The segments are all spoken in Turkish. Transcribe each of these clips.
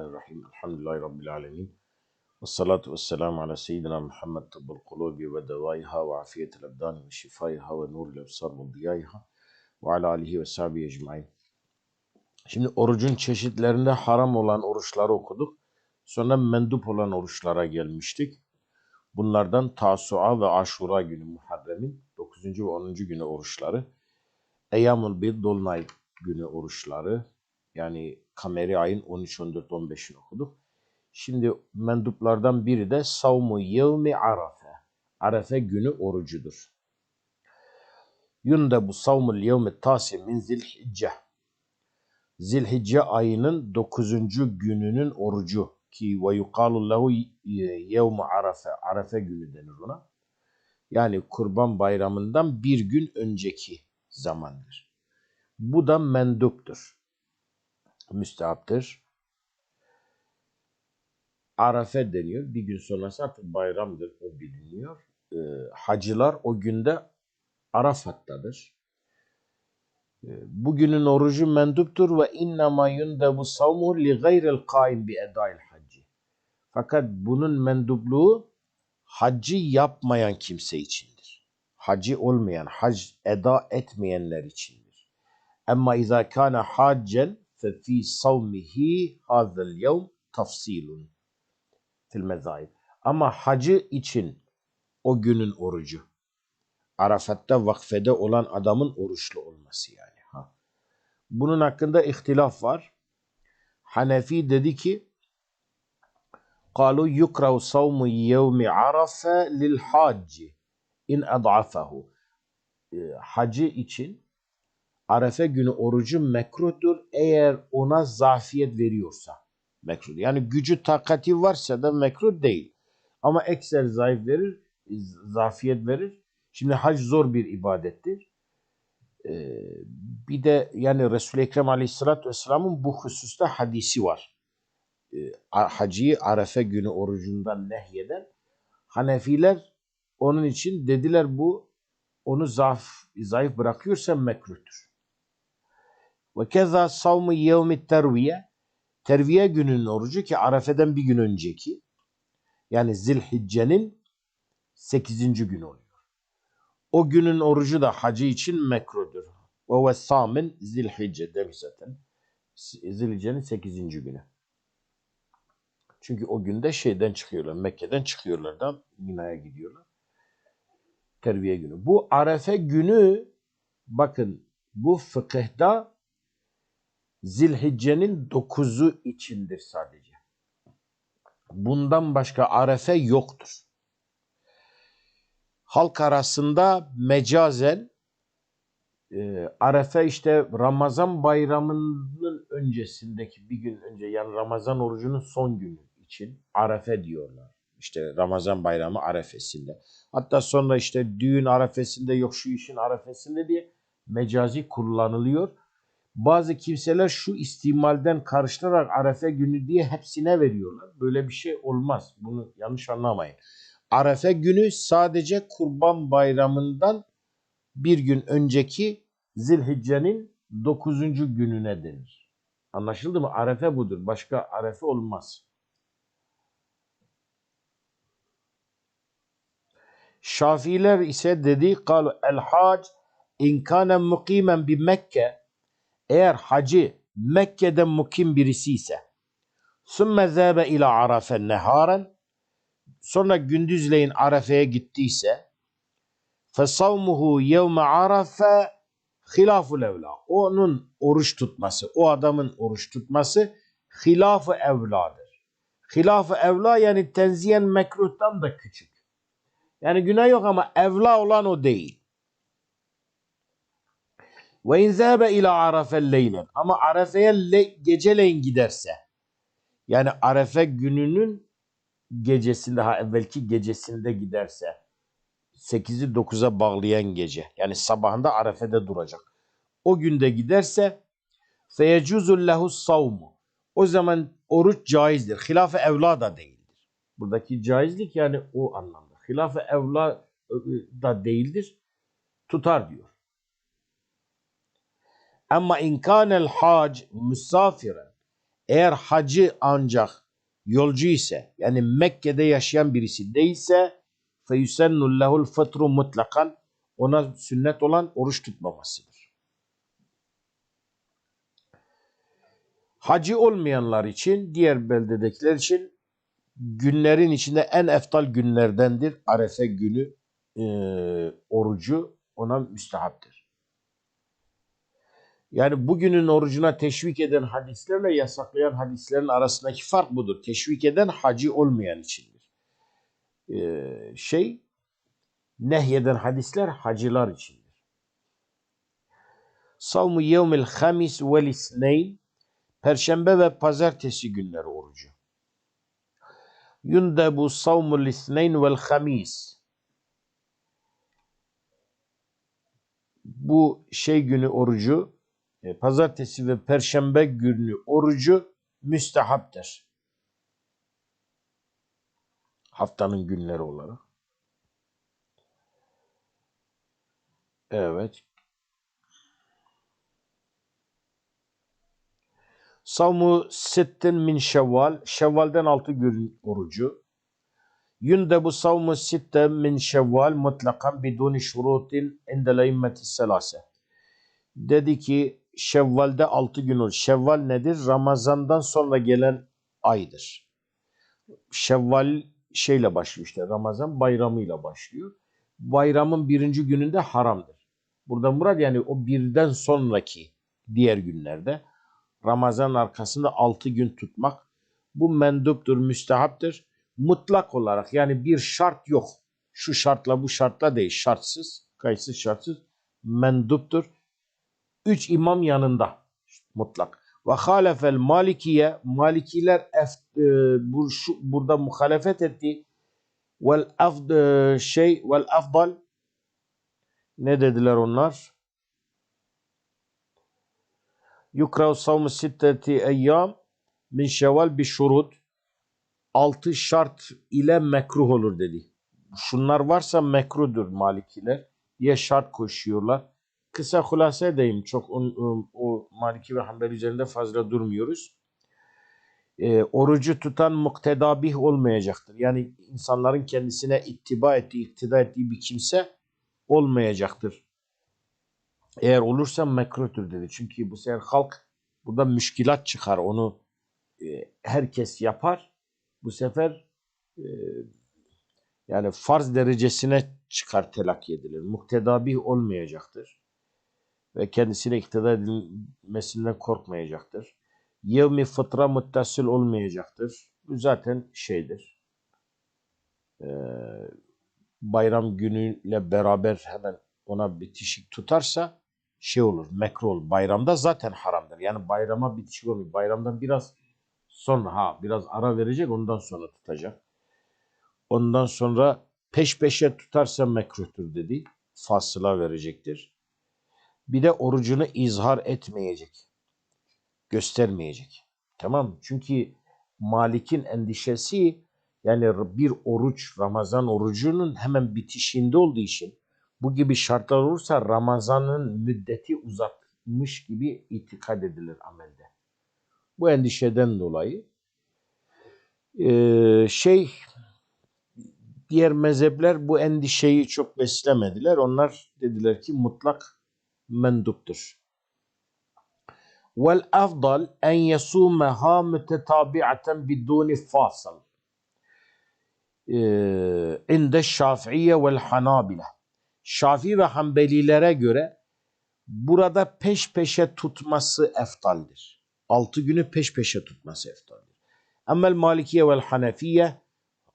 Bismillahirrahmanirrahim. Elhamdülillahi Rabbil alemin. Ve salatu ve selamu ala seyyidina Muhammed tıbbul kulubi ve devaiha ve afiyetel abdani ve şifaiha ve nurul ebsar ve diyaiha ve ala alihi ve sahbihi ecmain. Şimdi orucun çeşitlerinde haram olan oruçları okuduk. Sonra mendup olan oruçlara gelmiştik. Bunlardan Tasua ve Aşura günü Muharrem'in 9. ve 10. günü oruçları. Eyyamul Bid Dolunay günü oruçları. Yani kameri ayın 13, 14, 15'ini okuduk. Şimdi menduplardan biri de Savmu Yevmi Arafe. Arafe günü orucudur. Yunda bu Savmul Yevmi Tasi min Zilhicce. Zilhicce ayının 9. gününün orucu ki ve yukalu lehu yevmu arafe. Arafe günü denir ona. Yani kurban bayramından bir gün önceki zamandır. Bu da menduptur. Müstehaptır. Arafe deniyor. Bir gün sonrası artık bayramdır. O biliniyor. Ee, hacılar o günde Arafat'tadır. Ee, Bugünün orucu menduptur ve innema yundebu savmu li gayril kaim bi edail hacci. Fakat bunun mendupluğu haccı yapmayan kimse içindir. Hacı olmayan, hac eda etmeyenler içindir. Ama izâ kâne haccen fe fî savmihi hâzel yevm tafsilun fil mezahib. Ama hacı için o günün orucu. Arafat'ta vakfede olan adamın oruçlu olması yani. Ha. Bunun hakkında ihtilaf var. Hanefi dedi ki قالوا يكره صوم يوم عرفة للحاج in ad'afahu. Ee, Hacı için Arefe günü orucu mekruhtur eğer ona zafiyet veriyorsa. Mekruh. Yani gücü takati varsa da mekruh değil. Ama ekser zayıf verir, zafiyet verir. Şimdi hac zor bir ibadettir. Ee, bir de yani Resul-i Ekrem Aleyhisselatü Vesselam'ın bu hususta hadisi var. Ee, hacıyı Arefe günü orucundan nehyeden Hanefiler onun için dediler bu onu zayıf, zayıf bırakıyorsa mekruhtur. Ve keza savmu yevmi terviye terviye gününün orucu ki Arefe'den bir gün önceki yani Zilhicce'nin 8. günü oluyor. O günün orucu da hacı için mekruhdur. Ve ve samin Zilhicce demiş zaten. Zilhicce'nin 8. günü. Çünkü o günde şeyden çıkıyorlar, Mekke'den çıkıyorlar da Mina'ya gidiyorlar. Terviye günü. Bu Arefe günü bakın bu fıkıhta Zilhicce'nin 9'u içindir sadece. Bundan başka Arefe yoktur. Halk arasında mecazen e, Arefe işte Ramazan bayramının öncesindeki bir gün önce yani Ramazan orucunun son günü için Arefe diyorlar. İşte Ramazan bayramı arefesinde. Hatta sonra işte düğün arefesinde yok şu işin arefesinde diye mecazi kullanılıyor. Bazı kimseler şu istimalden karıştırarak arefe günü diye hepsine veriyorlar. Böyle bir şey olmaz. Bunu yanlış anlamayın. Arefe günü sadece kurban bayramından bir gün önceki Zilhicce'nin 9. gününe denir. Anlaşıldı mı? Arefe budur. Başka arefe olmaz. Şafiiler ise dedi kalu el hac in kana mukimen bi Mekke eğer hacı Mekke'de mukim birisi ise sümme zâbe ila arafe neharen sonra gündüzleyin Arafe'ye gittiyse fesavmuhu yevme arafe hilaful evla. Onun oruç tutması, o adamın oruç tutması hilafı evladır. Hilafı evla yani tenziyen mekruhtan da küçük. Yani günah yok ama evla olan o değil. Ve in zâbe ila arafe leylen. Ama arefeye le, geceleyin giderse. Yani arefe gününün gecesinde ha evvelki gecesinde giderse 8'i 9'a bağlayan gece. Yani sabahında arefede duracak. O günde giderse feyecuzul lehu savmu. O zaman oruç caizdir. Hilaf-ı evla da değildir. Buradaki caizlik yani o anlamda. Hilaf-ı evla da değildir. Tutar diyor. Ama in kânel hac misafiren Eğer hacı ancak yolcu ise yani Mekke'de yaşayan birisi değilse feyusennu lehul fıtru mutlakan ona sünnet olan oruç tutmamasıdır. Hacı olmayanlar için, diğer beldedekiler için günlerin içinde en eftal günlerdendir. Arefe günü e, orucu ona müstehaptır. Yani bugünün orucuna teşvik eden hadislerle yasaklayan hadislerin arasındaki fark budur. Teşvik eden hacı olmayan içindir. Ee, şey nehyeden hadisler hacılar içindir. Savmu yevmil hamis vel isneyn Perşembe ve pazartesi günleri orucu. Yundebu savmul isneyn vel hamis Bu şey günü orucu pazartesi ve perşembe günü orucu müstehaptır. Haftanın günleri olarak. Evet. Savmu sitten min şevval. Şevvalden altı gün orucu. Yundebu savmu sitten min şevval mutlakan biduni şurutin indel immeti selase. Dedi ki Şevval'de 6 gün olur. Şevval nedir? Ramazandan sonra gelen aydır. Şevval şeyle başlıyor işte. Ramazan bayramıyla başlıyor. Bayramın birinci gününde haramdır. Burada murad yani o birden sonraki diğer günlerde Ramazan arkasında 6 gün tutmak bu menduptur, müstehaptır. Mutlak olarak yani bir şart yok. Şu şartla bu şartla değil. Şartsız, kayıtsız şartsız menduptur Üç imam yanında mutlak. Ve halefel malikiye malikiler ef, e, bu, şu, burada muhalefet etti. Vel afd e, şey vel afdal ne dediler onlar? Yukrav savmu sitteti eyyam min şeval bir şurut. Altı şart ile mekruh olur dedi. Şunlar varsa mekruhdur malikiler. Ya şart koşuyorlar kısa hulasa edeyim. Çok o, o, o Maliki ve Hanbeli üzerinde fazla durmuyoruz. E, orucu tutan muktedabih olmayacaktır. Yani insanların kendisine ittiba ettiği, iktida ettiği bir kimse olmayacaktır. Eğer olursa mekruhtur dedi. Çünkü bu sefer halk burada müşkilat çıkar. Onu e, herkes yapar. Bu sefer e, yani farz derecesine çıkar telakki edilir. Muktedabih olmayacaktır ve kendisine iktidar edilmesinden korkmayacaktır. Yevmi fıtra muttasıl olmayacaktır. Bu zaten şeydir. Ee, bayram günüyle beraber hemen ona bitişik tutarsa şey olur, mekrol. Bayramda zaten haramdır. Yani bayrama bitişik olmuyor. Bayramdan biraz sonra ha biraz ara verecek ondan sonra tutacak. Ondan sonra peş peşe tutarsa mekruhtur dedi. Fasıla verecektir. Bir de orucunu izhar etmeyecek. Göstermeyecek. Tamam Çünkü Malik'in endişesi yani bir oruç, Ramazan orucunun hemen bitişinde olduğu için bu gibi şartlar olursa Ramazan'ın müddeti uzatmış gibi itikad edilir amelde. Bu endişeden dolayı e, şey diğer mezhepler bu endişeyi çok beslemediler. Onlar dediler ki mutlak menduptur. Vel afdal en yasumaha mütetabi'aten biduni fasıl. Ee, inde Şafiiye vel Hanabile. Şafii ve Hanbelilere göre burada peş peşe tutması eftaldir. Altı günü peş peşe tutması eftaldir. Emmel Malikiye vel Hanefiye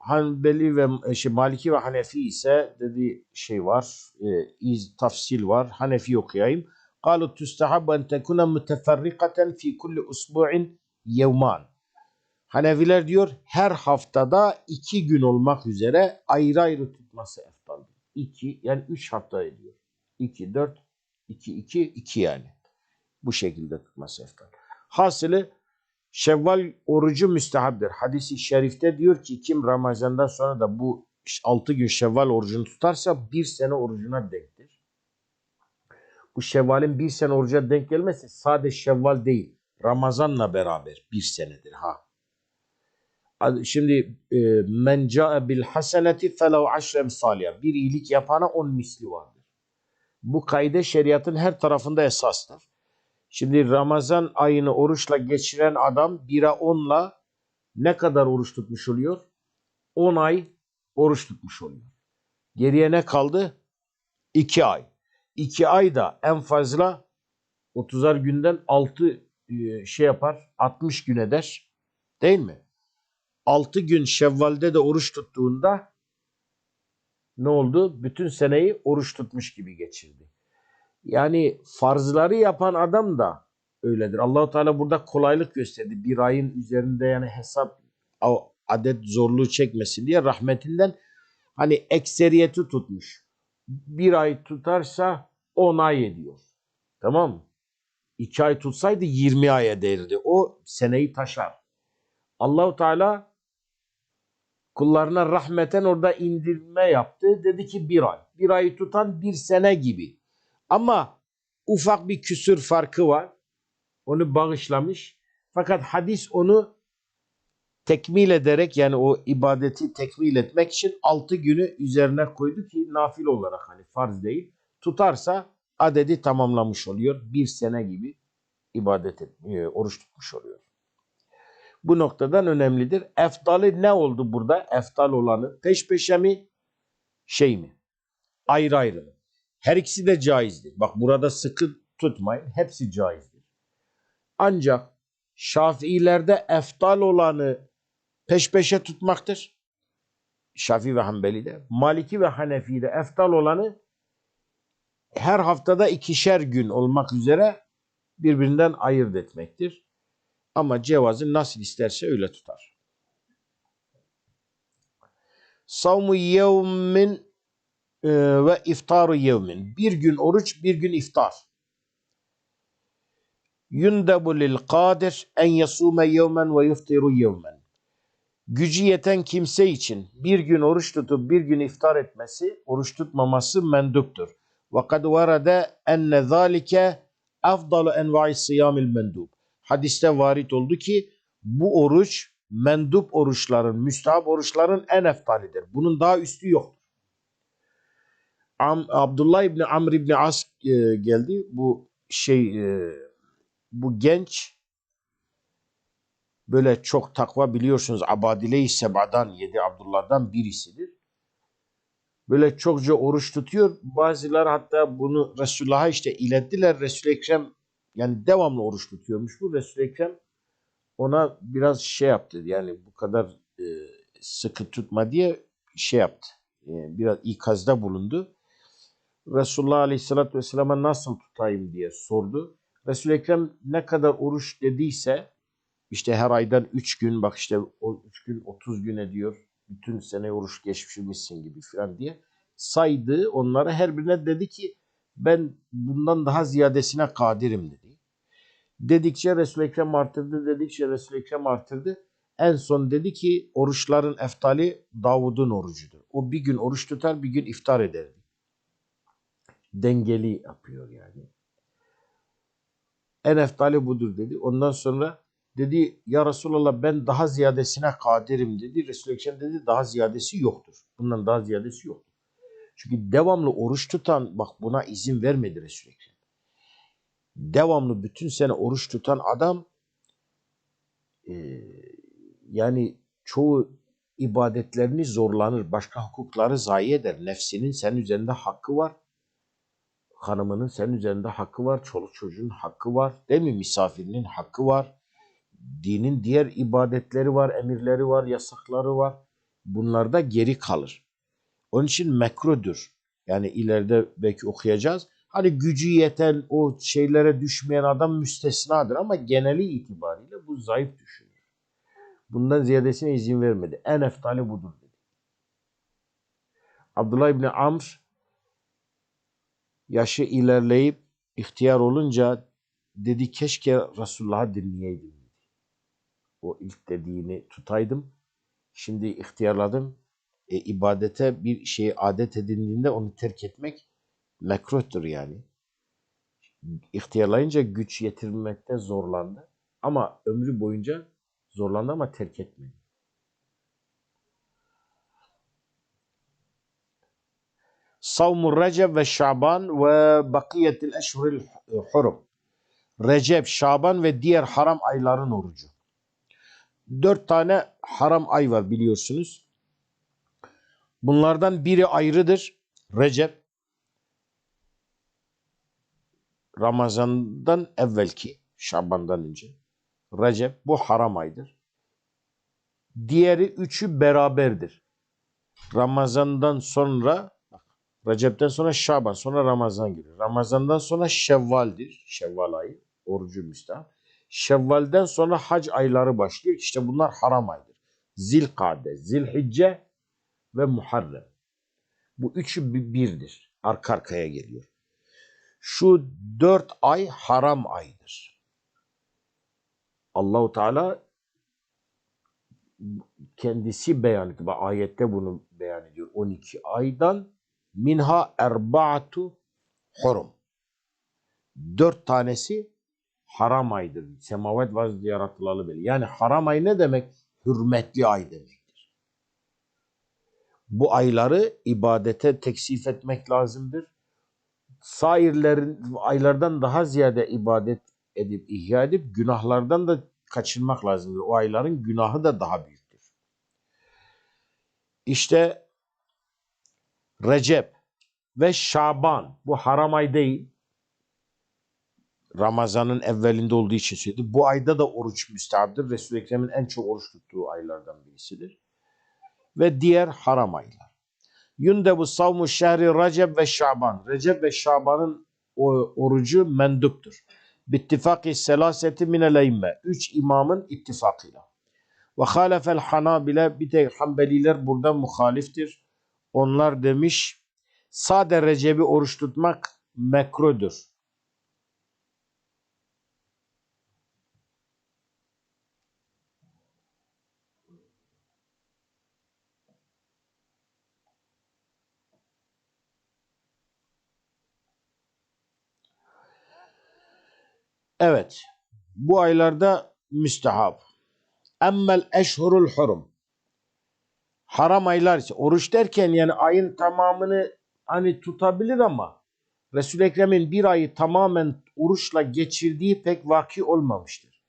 Hanbeli ve şey, Maliki ve Hanefi ise dedi şey var, e, iz tafsil var. Hanefi okuyayım. قالوا تستحب أن تكون متفرقة في كل أسبوع يومان. Hanefiler diyor her haftada iki gün olmak üzere ayrı ayrı tutması eftaldir. İki yani üç hafta ediyor. İki, dört, iki, iki, iki yani. Bu şekilde tutması eftal. Hasılı Şevval orucu müstehapdır. Hadisi şerifte diyor ki kim Ramazan'dan sonra da bu 6 gün Şevval orucunu tutarsa bir sene orucuna denktir. Bu Şevval'in bir sene oruca denk gelmesi sadece Şevval değil. Ramazan'la beraber bir senedir ha. Şimdi e, men ca'e bil haseneti felev aşre emsaliha. Bir iyilik yapana on misli vardır. Bu kaide şeriatın her tarafında esastır. Şimdi Ramazan ayını oruçla geçiren adam 1'e 10'la ne kadar oruç tutmuş oluyor? 10 ay oruç tutmuş oluyor. Geriye ne kaldı? 2 ay. 2 ay da en fazla 30'ar günden 6 şey yapar. 60 gün eder. Değil mi? 6 gün Şevval'de de oruç tuttuğunda ne oldu? Bütün seneyi oruç tutmuş gibi geçirdi. Yani farzları yapan adam da öyledir. Allahu Teala burada kolaylık gösterdi. Bir ayın üzerinde yani hesap adet zorluğu çekmesin diye rahmetinden hani ekseriyeti tutmuş. Bir ay tutarsa 10 ay ediyor. Tamam mı? 2 ay tutsaydı 20 ay ederdi. O seneyi taşar. Allahu Teala kullarına rahmeten orada indirme yaptı. Dedi ki bir ay. Bir ayı tutan bir sene gibi. Ama ufak bir küsür farkı var. Onu bağışlamış. Fakat hadis onu tekmil ederek yani o ibadeti tekmil etmek için 6 günü üzerine koydu ki nafil olarak hani farz değil. Tutarsa adedi tamamlamış oluyor. Bir sene gibi ibadet et, e, oruç tutmuş oluyor. Bu noktadan önemlidir. Eftalı ne oldu burada? Eftal olanı peş peşe mi? Şey mi? Ayrı ayrı mı? Her ikisi de caizdir. Bak burada sıkı tutmayın. Hepsi caizdir. Ancak Şafiilerde eftal olanı peş peşe tutmaktır. Şafii ve Hanbeli'de. Maliki ve Hanefi'de eftal olanı her haftada ikişer gün olmak üzere birbirinden ayırt etmektir. Ama cevazı nasıl isterse öyle tutar. Savmu yevmin e, ve iftaru yevmin. Bir gün oruç, bir gün iftar. Yundebu lil kadir en yasume yevmen ve yuftiru yevmen. Gücü yeten kimse için bir gün oruç tutup bir gün iftar etmesi, oruç tutmaması menduptur. Ve kad varade enne zalike afdalu enva'i siyamil mendub. Hadiste varit oldu ki bu oruç mendup oruçların, müstahap oruçların en eftalidir. Bunun daha üstü yoktur. Am, Abdullah İbni Amr İbni As e, geldi. Bu şey e, bu genç böyle çok takva biliyorsunuz Abadile-i Seba'dan yedi Abdullah'dan birisidir. Böyle çokça oruç tutuyor. Bazıları hatta bunu Resulullah'a işte ilettiler. Resul-i Ekrem yani devamlı oruç tutuyormuş bu. Resul-i Ekrem ona biraz şey yaptı. Yani bu kadar e, sıkı tutma diye şey yaptı. E, biraz ikazda bulundu. Resulullah Aleyhisselatü Vesselam'a nasıl tutayım diye sordu. Resul-i Ekrem ne kadar oruç dediyse işte her aydan 3 gün bak işte o 3 gün 30 gün ediyor. Bütün sene oruç geçmişmişsin gibi falan diye saydı onlara her birine dedi ki ben bundan daha ziyadesine kadirim dedi. Dedikçe Resul-i Ekrem artırdı, dedikçe Resul-i Ekrem artırdı. En son dedi ki oruçların eftali Davud'un orucudur. O bir gün oruç tutar, bir gün iftar ederdi. Dengeli yapıyor yani. En eftali budur dedi. Ondan sonra dedi ya Resulallah ben daha ziyadesine kadirim dedi. Resul-i Ekrem dedi daha ziyadesi yoktur. Bundan daha ziyadesi yoktur. Çünkü devamlı oruç tutan bak buna izin vermedi Resul-i Ekrem. Devamlı bütün sene oruç tutan adam e, yani çoğu ibadetlerini zorlanır. Başka hukukları zayi eder. Nefsinin senin üzerinde hakkı var. Hanımının senin üzerinde hakkı var. Çoluk çocuğun hakkı var. Değil mi? Misafirinin hakkı var. Dinin diğer ibadetleri var, emirleri var, yasakları var. Bunlarda geri kalır. Onun için mekrudur. Yani ileride belki okuyacağız. Hani gücü yeten o şeylere düşmeyen adam müstesnadır ama geneli itibariyle bu zayıf düşünür. Bundan ziyadesine izin vermedi. En eftali budur dedi. Abdullah İbni Amr yaşı ilerleyip ihtiyar olunca dedi keşke Resulullah'ı dinleyeydim. O ilk dediğini tutaydım. Şimdi ihtiyarladım. E, ibadete bir şeyi adet edindiğinde onu terk etmek mekruhtur yani. İhtiyarlayınca güç yetirmekte zorlandı. Ama ömrü boyunca zorlandı ama terk etmedi. Savmu Recep ve Şaban ve bakiyetil eşhuril hurum. Recep, Şaban ve diğer haram ayların orucu. Dört tane haram ay var biliyorsunuz. Bunlardan biri ayrıdır. Recep. Ramazan'dan evvelki, Şaban'dan önce. Recep bu haram aydır. Diğeri üçü beraberdir. Ramazan'dan sonra Recep'ten sonra Şaban, sonra Ramazan geliyor. Ramazan'dan sonra Şevval'dir. Şevval ayı, orucu müstahap. Şevval'den sonra hac ayları başlıyor. İşte bunlar haram aydır. Zilkade, Zilhicce ve Muharrem. Bu üçü bi- birdir. Arka arkaya geliyor. Şu dört ay haram aydır. Allahu Teala kendisi beyan. Bak Ayette bunu beyan ediyor. 12 aydan minha erbaatu hurum. Dört tanesi haram aydır. Semavet vaz yaratılalı beri. Yani haram ay ne demek? Hürmetli ay demektir. Bu ayları ibadete teksif etmek lazımdır. Sairlerin aylardan daha ziyade ibadet edip ihya edip günahlardan da kaçınmak lazımdır. O ayların günahı da daha büyüktür. İşte Recep ve Şaban bu haram ay değil. Ramazan'ın evvelinde olduğu için söyledi. Bu ayda da oruç müstahaptır. Resul-i Ekrem'in en çok oruç tuttuğu aylardan birisidir. Ve diğer haram aylar. Yundebu savmu şehri Recep ve Şaban. Recep ve Şaban'ın orucu menduptur. Bittifaki selaseti minel eymme. Üç imamın ittifakıyla. Ve halefel hanabile bir tek Hanbeliler burada muhaliftir. Onlar demiş sade Recep'i oruç tutmak mekrudur. Evet. Bu aylarda müstehap. Emmel eşhurul hurum. Haram aylar ise oruç derken yani ayın tamamını hani tutabilir ama Resul-i Ekrem'in bir ayı tamamen oruçla geçirdiği pek vaki olmamıştır.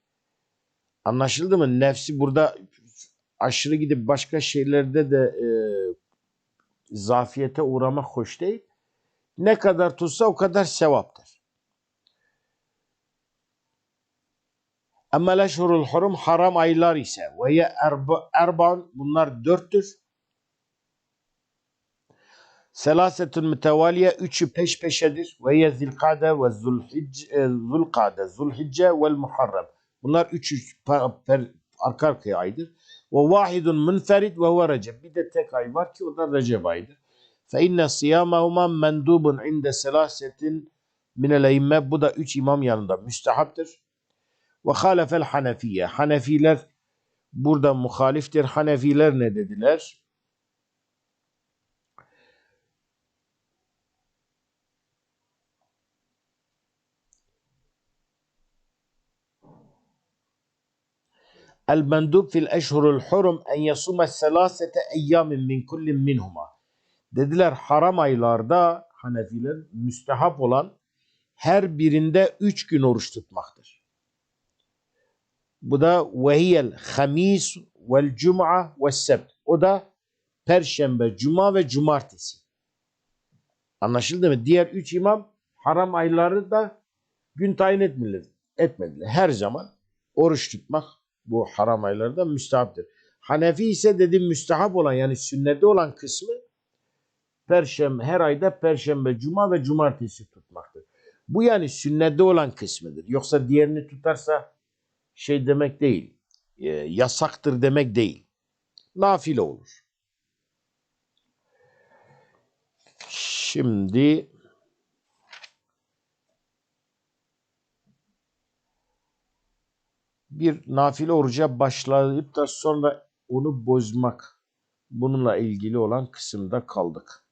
Anlaşıldı mı? Nefsi burada aşırı gidip başka şeylerde de e, zafiyete uğramak hoş değil. Ne kadar tutsa o kadar sevaptır. Ama leşhurul hurum haram aylar ise ve ye erba, erbaun bunlar dörttür. Selasetun mütevaliye üçü peş peşedir. Ve ye zilkade ve zulhicce, zulhicce vel muharrem. Bunlar üçü arka arkaya aydır. Ve vahidun münferid ve huve recep. Bir de tek ay var ki o da recep ayıdır. Fe inne siyamahuma mendubun inde selasetin minel eymme. Bu da üç imam yanında müstehaptır. Ve halefel hanefiye. Hanefiler burada muhaliftir. Hanefiler ne dediler? El mendub fil eşhurul hurum en yasuma selasete eyyamin min kullin minhuma. Dediler haram aylarda Hanefiler müstehap olan her birinde üç gün oruç tutmaktır. Bu da vehiyel hamis vel cum'a ve sebt. O da perşembe, cuma ve cumartesi. Anlaşıldı mı? Diğer üç imam haram ayları da gün tayin etmediler. etmediler. Her zaman oruç tutmak bu haram aylarda müstahaptır. Hanefi ise dedim müstahap olan yani sünnette olan kısmı perşembe her ayda perşembe, cuma ve cumartesi tutmaktır. Bu yani sünnette olan kısmıdır. Yoksa diğerini tutarsa şey demek değil. e, yasaktır demek değil. Nafile olur. Şimdi bir nafile oruca başlayıp da sonra onu bozmak bununla ilgili olan kısımda kaldık.